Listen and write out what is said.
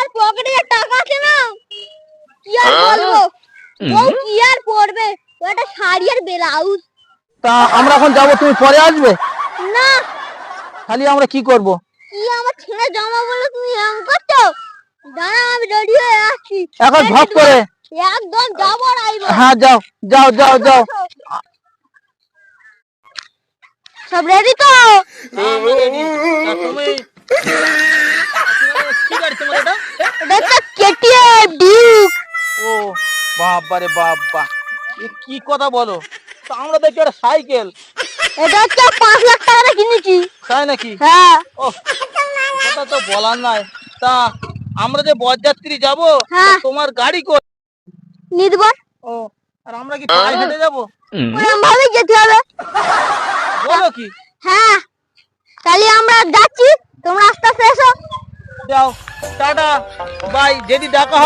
আমার পকেটে যে টাকা আছে না? কি আর বলব? বউ কি আর পরবে? ও একটা শাড়ি আর ব্লাউজ। তা আমরা এখন যাব তুমি পরে আসবে? না। খালি আমরা কি করব? কি আমার ছেলে জামা বলে তুমি এম করছ? দাঁড়া আমি রেডি হয়ে আসছি। এখন ঝপ করে। একদম যাব আর আইবো হ্যাঁ যাও যাও যাও যাও। সব রেডি তো তুমি কি গাড়ি তোমার এটা এটা কেটিএম ডিউক ও বাবা রে বাবা এ কি কথা বলো? তো আমরা দেখি একটা সাইকেল। এটা হচ্ছে পাঁচ লাখ টাকা কিনেছি। তাই নাকি? হ্যাঁ। ও কথা তো বলার নাই। তা আমরা যে বরযাত্রী যাব হ্যাঁ। তোমার গাড়ি কই? নিদবর ও আর আমরা কি পায়ে হেঁটে যাব? ওরকম ভাবে যেতে হবে। বলো কি? হ্যাঁ। তাহলে আমরা যাচ্ছি। তোমরা আস্তে আস্তে এসো। যাও। টাটা। বাই। যদি দেখা হয়